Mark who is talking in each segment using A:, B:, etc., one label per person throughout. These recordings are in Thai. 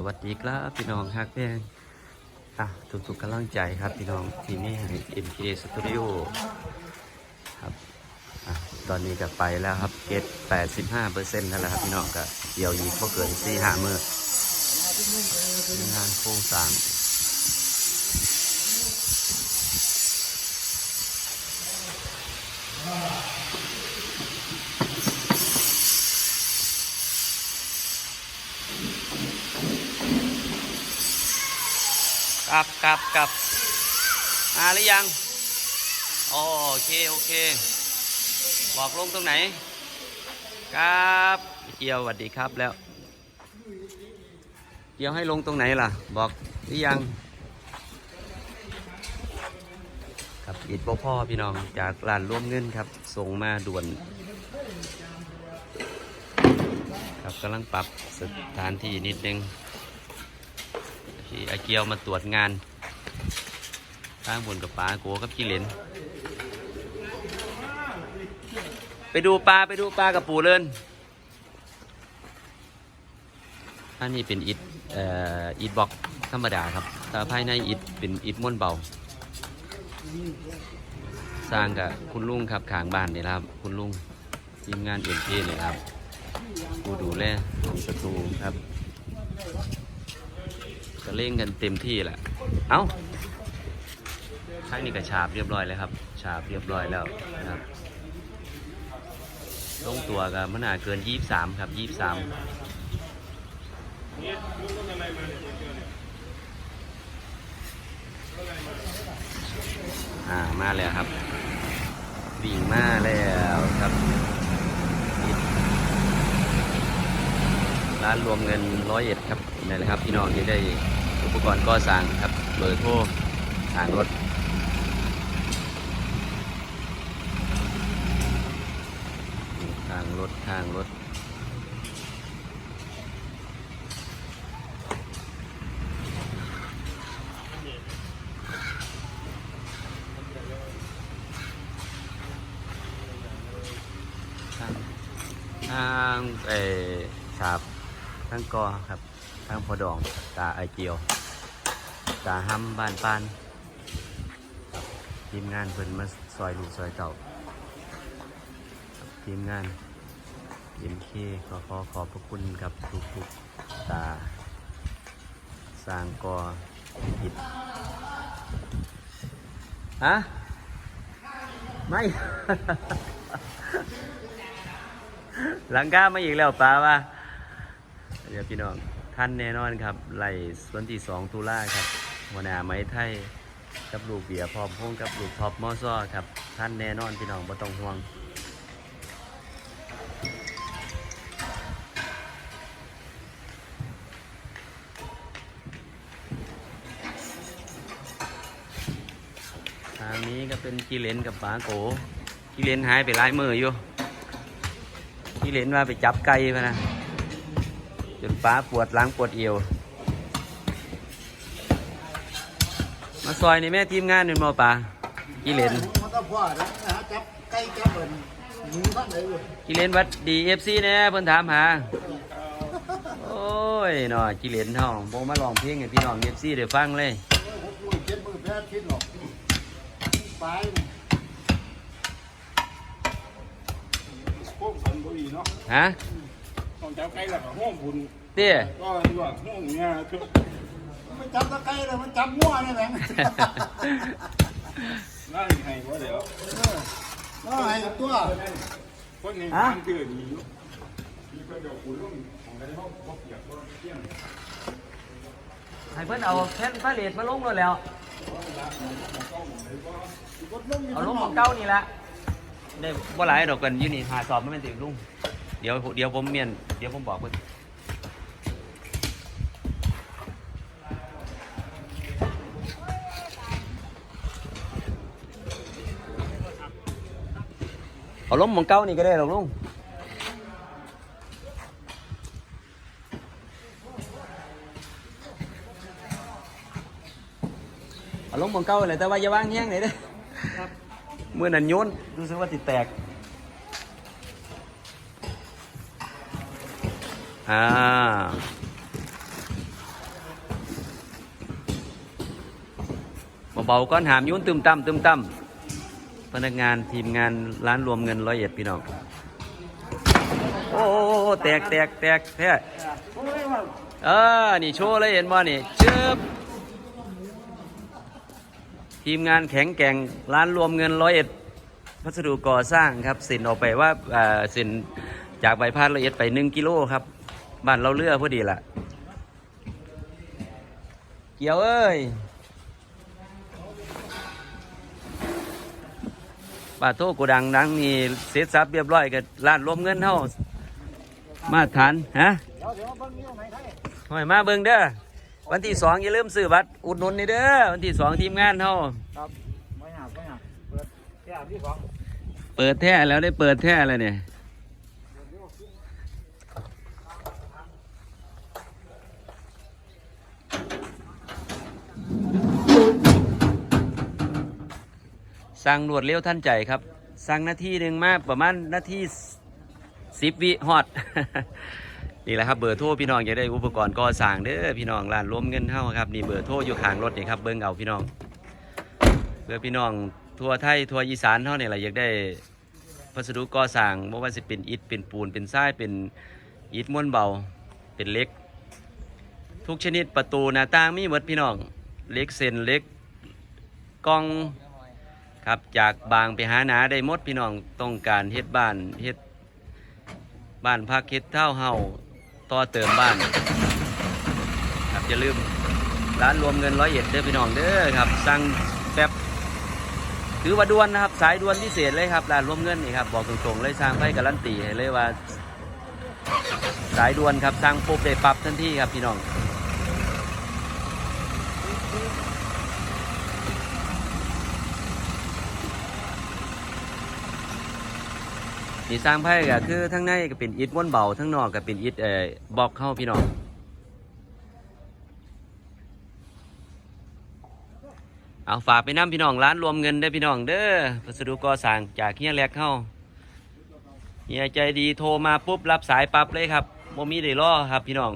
A: สวัสดีครับพี่น้องฮักแพงอะทุกๆกำลังใจครับพี่น้องที่นี่ MK Studio ครับอะตอนนี้ก็ไปแล้วครับเกต85เปอร์เซ็นต์นั่นแหละครับพี่น้องก็เดี๋ยวยีกก็เกิน4 5มื้องานโครงสร้าง กลับกลับกลับมาหรือยัง โอเค โอเค บอกลงตรงไหน ครับเกียวสวัสดีครับแล้วเกียวให้ลงตรงไหนล่ะ บอกหรือยังครับอิดพ่อพ่อพี่น้องจากร้านร่วมเงินครับ ส่งมาด่วน ครับกำลังปรับสถานที่นิดนึง ที่อาเกียวมาตรวจงานข้างบนกับปลาโกกับพี่เหลนไปดูปลาไปดูปลากับปูเลินอันนี้เป็นอิฐเอ่ออิฐบล็อกธรรมดาครับแต่ภายในอิฐเป็นอิฐม้วนเบา สร้างกับคุณลุงครับขางบ้านนี่ครับ คุณลุงทีมงานเอ็นพีนี่ครับ ผู้ดูแลของสตูครับ ก็เล่งกันเต็มที่แหละ เอ้าทั้งนี้ก็ฉาบเรียบร้อยแล้วครับ ฉาบเรียบร้อยแล้วนะครับลงตัวกับมันอาเกิน 23 ครับ 23 อ่า มาแล้วครับ วิ่งมาแล้วครับ ร้านรวมเงินร้อยเอ็ดครับนี่แหละครับพี่น้องที่ได้อุปกรณ์ก่อสร้างครับเบอร์โทรทางรถทางรถทางรถทางเออฉาบ ทางกอครับทางพอดอง ตาไอเกียว ตาห้ำบานปานทีมงานเพิ่นมาซอยลูกซอยเต่าทีมงานเอ็มเคขอขอขอบพระคุณกับทุกทุกๆตาสร้างกอผิดฮะไม่ หลังก้ามาอีกแล้วป้าว่า เดี๋ยวพี่น้องท่านแน่นอนครับไหลส่วนที่สองตุลาครับหัวหน้าไม้ไทยกับลูกเบียพร้อมพงกับลูกท็อปมอซ้อครับ ท่านแน่นอนพี่น้องบ่ต้องห่วงทางนี้ก็เป็นกีเลนกับป๋าโกกีเลนหายไปหลายมืออยู่กีเลนว่าไปจับไก่พะนะ จนป๋าปวดหลังปวดเอว มาซอยในแม่ทีมงานนี่มอป๋ากีเลน
B: มันก็พ่อแล้วนะฮะจับไก่จับเบิ่นหมูข้างไหนอยู่
A: กีเลนวัดดีเอฟซีเนี่ยเพิ่นถามหา โอ้ยเนาะกีเลนเฮาบ่มาลองเพลงให้พี่น้องเอฟซีได้ฟังเลย
B: เจ็ดมือแพ้ทิศหรอกไปนี่
C: พวกสันบุรีเนาะ
A: ฮะ
C: จับไก่แล้วก็ห้องบุญ
A: เตี้ย
C: ก็ดีกว่าห้องเนี่ยคือ
B: มันจับตะไคร้เลยมันจับมั่วนี่แหละ
C: น่าให้ว่าเดี๋ยว
B: น้อยตัว
C: คนนี้มันเกิดมีอยู่มีก็เดี๋ยวคุณลุงของใดห้องพกเปียกก็เที่ยง
A: ให้เพิ่นเอาแผ่นพาเลทมาลงแล้วแล้ว
B: กดลงอยู่
A: เอาลงของเก้านี่ละได้บ่หลายดอกกันอยู่นี่หาสอบมันเป็นติลุง เดี๋ยวเดี๋ยวผมเมียนเดี๋ยวผมบอกเพิ่นเอาลงของเก้านี่ก็ได้หรอกลุงเอาลงของเก้าเลยแต่ว่าอย่าวางแห้งเลยเด้อเมื่อนั้นโยนรู้สึกว่าติดแตก อ่าเบาๆก้อนหามยุ่นตึมตั้มตึมตั้มพนักงานทีมงานร้านรวมเงินร้อยเอ็ดพี่น้องโอ้โหแตกแตกแตกแท้เออนี่โชว์เลยเห็นบ่นี่ชึบทีมงานแข็งแกร่งร้านรวมเงินร้อยเอ็ดพัสดุก่อสร้างครับสินออกไปว่าสินจากใบพัดละเอียดไป 1 กิโลครับ บ้านเราเลือพอดีละเกี่ยวเอ้ยบาโทโกดังดังนี่เสร็จสับเรียบร้อยกับร้านรวมเงินเท่ามาตรฐานฮะ
B: เดี๋ยวเดี๋ยวเบิ่งนิ้วไหนได้
A: หอยมาเบิ่งเด้อวันที่สองอย่าลืมซื้อบัตรอุดหนุนนี่เด้อวันที่สองทีมงานเท่า
B: ครับไม่หักไม่หักเปิดแค่ที่สอง
A: เปิดแท้แล้วได้เปิดแท้แล้วเนี่ย สั่งรวดเร็วท่านใจครับ สั่งนาทีหนึ่งมาประมาณนาทีสิบวิฮอดนี่แหละครับเบอร์โทรพี่น้องอยากได้อุปกรณ์ก่อสร้างเด้อพี่น้องร้านรวมเงินเท่าครับนี่เบอร์โทรอยู่ข้างรถนี่ครับเบิ้งเอาพี่น้องเพื่อพี่น้องทั่วไทยทั่วอีสานเท่านี่แหละอยากได้วัสดุก่อสร้างไม่ว่าจะเป็นอิฐเป็นปูนเป็นทรายเป็นอิฐม้วนเบาเป็นเล็ก ทุกชนิดประตูหน้าต่างมีหมดพี่น้องเล็กเส้นเล็กกล้อง ครับจากบางไปหาหนาได้มดพี่น้องต้องการเฮ็ดบ้านเฮ็ดบ้านพักเฮ็ดเท่าเฮาต่อเติมบ้าน ครับอย่าลืมร้านรวมเงินร้อยเอ็ดเด้อพี่น้องเด้อครับสั่งแป๊บถือว่าด่วนนะครับสายด่วนพิเศษเลยครับร้านรวมเงินนี่ครับบอกตรงๆเลยสร้างไปการันตีให้เลยว่า สายด่วนครับสั่งปุ๊บได้ปรับทันทีครับพี่น้อง นี่สร้างไพ่ก็คือทั้งในก็เป็นอิฐม้วนเบาทั้งนอกก็เป็นอิฐเอ่อบล็อกเข้าพี่น้องเอาฝากไปน้ำพี่น้องร้านรวมเงินได้พี่น้องเด้อพัสดุก่อสร้างจากเฮียแลกเข้าเฮียใจดีโทรมาปุ๊บรับสายปั๊บเลยครับโมมีได้รอครับพี่น้อง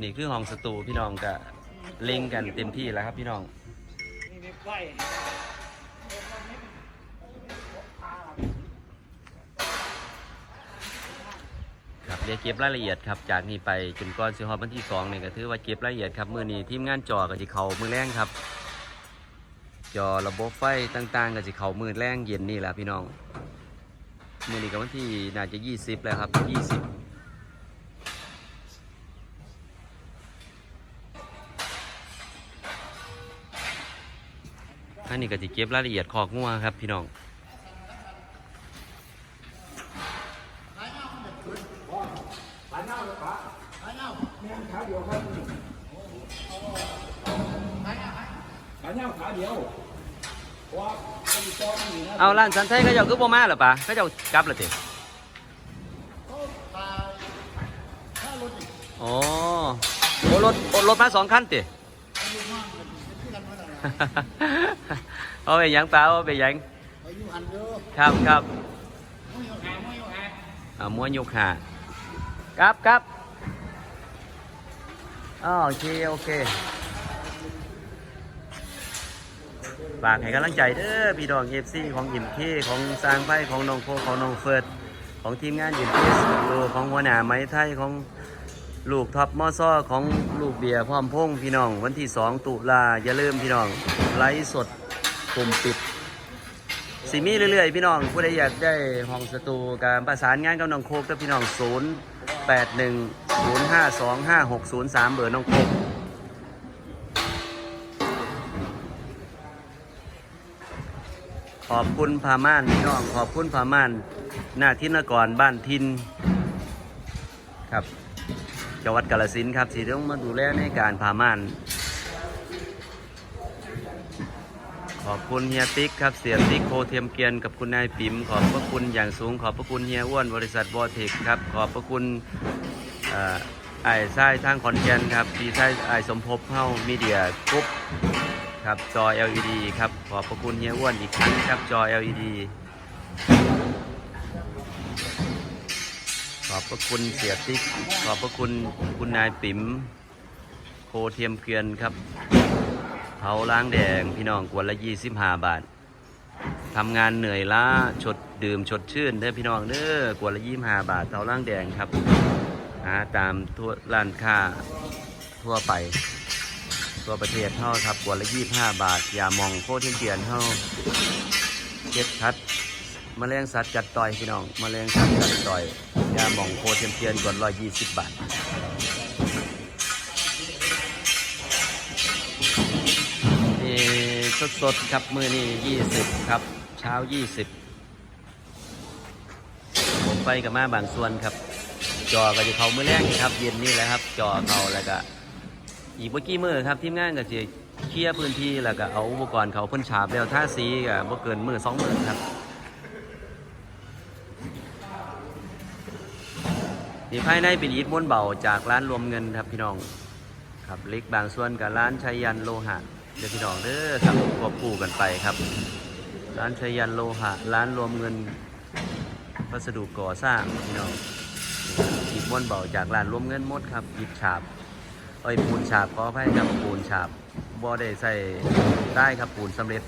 A: นี่คือห้องสตูพี่น้องก็เล็งกันเต็มที่แล้วครับพี่น้อง
B: นี่มีไฟ
A: ครับ เดี๋ยวเก็บรายละเอียดครับจากนี้ไปจนก่อนสิฮอดวันที่สองเนี่ยก็ถือว่าเก็บรายละเอียดครับมือนี้ทีมงานจอกับสิเขามือแรงครับ จอระบบไฟต่างๆกับสิเขามือแรงเย็นนี่แหละพี่น้องมือนี้ก็วันที่น่าจะยี่สิบแล้วครับยี่สิบอันนี้ก็สิเก็บรายละเอียดขอกงัวครับพี่น้อง
C: เอมนี่นะ
A: เอาร้านสันไทยเขาเจ้าคือบ่มาเหรอปะเขาเจ้ากลับแล้วติ
B: ตายถ้ารถอีก
A: อ๋อโอ้รถโอ้รถมาสองคันติ
B: อายุมากกันเอไหร่
A: เอาไปยังเปล่าเอาไปยังครับครับ
B: ม่ยอมหยอมหา
A: เอามวนยกหาครับครับโอเคโอเค ฝากให้กำลังใจเด้อพี่ดองเอฟซีของยิมเคของสร้างไฟของน้องโคของน้องเฟิร์ดของทีมงานยิมเคสตูของหัวหน้าไม้ไทยของลูกท็อปมอซ่อของลูกเบียร์พร้อมพงพี่น้อง วันที่ 2 ตุลาอย่าลืมพี่น้องไลฟ์สดกลุ่มปิดสิมีเรื่อยๆ พี่น้องผู้ใดอยากได้ห้องสตูการประสานงานกับน้องโคกกับพี่น้อง 0 8 1 0 5 2 5 6 0 3 เบอร์น้องโคก ขอบคุณพาม่านพี่น้อง ขอบคุณพาม่านหน้าทินกรบ้านทินครับจังหวัดกาฬสินครับสีต้องมาดูแลในการพาม่าน ขอบคุณเฮียติ๊กครับเสียติ๊กโคเทียมเกียนกับคุณนายปิ๋มขอบพระคุณอย่างสูง ขอบพระคุณเฮียอ้วนบริษัทบอเทคครับขอบพระคุณเอ่อไอ้ไส้ทางขอนแก่นครับดีไส้ไอ้สมภพเฮ้ามีเดียกรุ๊ป ครับจอ LED ครับขอบพระคุณเฮียอ้วนอีกครั้งครับจอ LED ขอบพระคุณเสียติ๊กขอบพระคุณคุณนายปิ๋มโคเทียมเกวียนครับเผาล้างแดงพี่น้องกวนละ25บห้าบาททำงานเหนื่อยล้าชดดื่มชดชื่นเด้อพี่น้องเด้อกวนละ25บาทเผาล้างแดงครับหาตามทั่วร้านค้าทั่วไป ทั่วประเทศเท่าครับกวนละ25บาทอย่ามองโคตรเทียมเกียนเท่าเก็บคัดแมลงสัตว์กัดต่อยพี่น้องแมลงสัตว์กัดต่อย ยาหม่องโคเทียมเทียนก่อนร้อยยี่สิบบาทนี่สดๆครับมือนี่ยี่สิบครับ เช้ายี่สิบผมไปกับมาบางส่วนครับ จอก็จะเขามือแรกนี่ครับ เย็นนี่แหละครับ จอเขาแล้วก็ อีกเมื่อกี้มือครับทีมงานก็จะเคลียร์พื้นที่แล้วก็เอาอุปกรณ์เขาพ่นฉาบแล้วท่าสีก็บ่เกินมือสองมือครับนี่ภายในเป็นอิฐม้วนเบาจากร้านรวมเงินครับพี่น้องครับเล็กบางส่วนกับร้านชัยยันโลหะเดี๋ยวพี่น้องเด้อครับควบคู่กันไปครับ ร้านชัยยันโลหะ ร้านรวมเงินวัสดุก่อสร้างพี่น้องอิฐม้วนเบาจากร้านรวมเงินมดครับอิฐฉาบ อ้ยปูนฉาบขออภัยครับปูนฉาบบ่ได้ใส่ได้ครับปูนสำเร็จ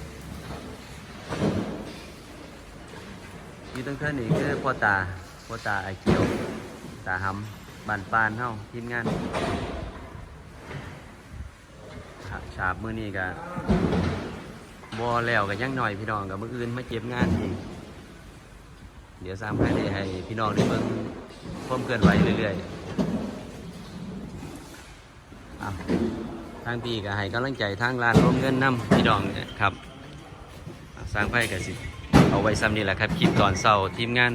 A: ที่ตั้งเท่านี้คือพ่อตาพ่อตาไอเกียว ตาหำบานปานเฮาทีมงานฉาบมือนี้ก็บอแล้วก็ยังหน่อยพี่น้องกับมืออื่นมาเก็บงานอีกเดี๋ยวสามให้ได้ให้พี่น้องได้เบิ่งความเคลื่อนไหวเรื่อยๆ ทางพี่ก็ให้กำลังใจทางร้านร่วมเงินนํพี่น้องเนี่ยครับสร้างไพ่กับสิ เอาไว้ซ้ำนี่แหละครับคลิปตอนเศร้าทีมงาน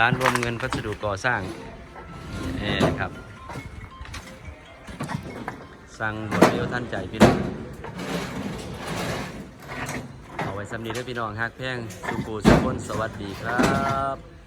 A: ร้านรวมเงินพัสดุก่อสร้างนี่นะครับสั่งรวดเร็วทันใจพี่น้องเอาไว้สำนีด้วยพี่น้องฮักแพงสุกูสุคนสวัสดีครับ